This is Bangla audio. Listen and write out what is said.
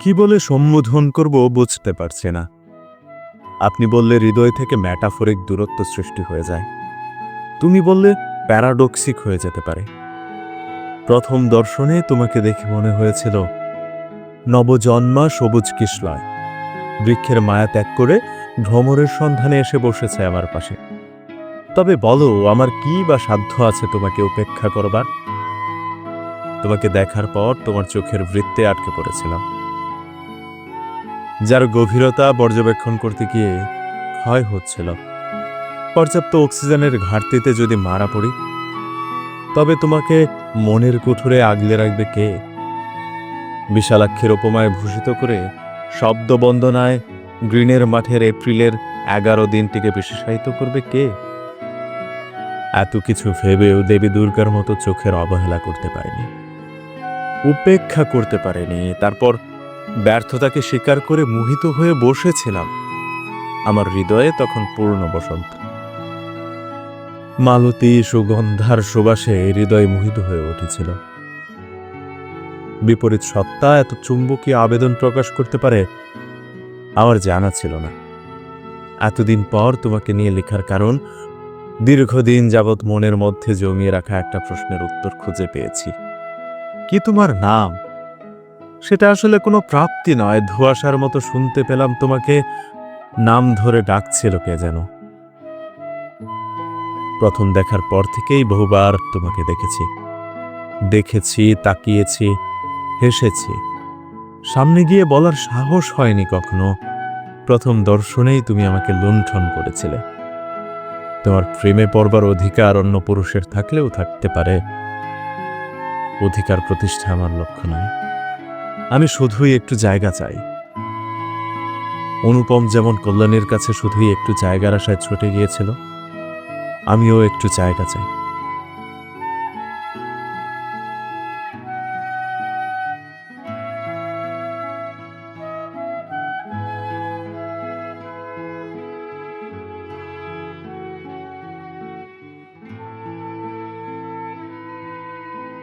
কি বলে সম্বোধন করব বুঝতে পারছি না। আপনি বললে হৃদয় থেকে ম্যাটাফোরিক দূরত্ব সৃষ্টি হয়ে যায়। তুমি বললে প্যারাডক্সিক হয়ে যেতে পারে। প্রথম দর্শনে তোমাকে দেখে মনে হয়েছিল, নবজন্মা সবুজ কিশলয়। বৃক্ষের মায়া ত্যাগ করে ভ্রমরের সন্ধানে এসে বসেছে আমার পাশে। তবে বলো, আমার কি বা সাধ্য আছে তোমাকে উপেক্ষা করবার? তোমাকে দেখার পর তোমার চোখের বৃত্তে আটকে পড়েছিলাম। যার গভীরতা পর্যবেক্ষণ করতে গিয়ে ক্ষয় হচ্ছিল। পর্যাপ্ত অক্সিজেনের ঘাটতিতে যদি মারা পড়ি, তবে তোমাকে মনের কুঠুরে আগলে রাখবে কে? বিশালাক্ষের উপমায় ভূষিত করে শব্দবন্দনায় গ্রিনের মাঠের এপ্রিলের এগারো দিনটিকে বিশেষায়িত করবে কে? এত কিছু ভেবেও দেবী দুর্গার মতো চোখের অবহেলা করতে পারেনি। উপেক্ষা করতে পারেনি। তারপর ব্যর্থতাকে স্বীকার করে মোহিত হয়ে বসেছিলাম। আমার হৃদয়ে তখন পূর্ণ বসন্ত। মালতী সুগন্ধার সুবাসে হৃদয় মোহিত হয়ে উঠেছিল। বিপরীত সত্তা এত চুম্বকীয় আবেদন প্রকাশ করতে পারে, আমার জানা ছিল না। এতদিন পর তোমাকে নিয়ে লেখার কারণ, দীর্ঘদিন যাবৎ মনের মধ্যে জমিয়ে রাখা একটা প্রশ্নের উত্তর খুঁজে পেয়েছি। কি তোমার নাম? সেটা আসলে কোনো প্রাপ্তি নয়। ধোয়াশার মতো শুনতে পেলাম তোমাকে। নাম ধরে ডাকছিল কে যেন। প্রথম দেখার পর থেকেই বহুবার তোমাকে দেখেছি। দেখেছি, তাকিয়েছি, হেসেছি। সামনে গিয়ে বলার সাহস হয়নি কখনো। প্রথম দর্শনেই তুমি আমাকে লুণ্ঠন করেছিলে। তোমার প্রেমে পড়বার অধিকার অন্য পুরুষের থাকলেও থাকতে পারে। অধিকার প্রতিষ্ঠা আমার লক্ষ্য নয়। আমি শুধুই একটু জায়গা চাই। অনুপম যেমন কল্যাণের কাছে শুধুই একটু জায়গার আশায় ছুটে গিয়েছিল, আমিও একটু জায়গা চাই।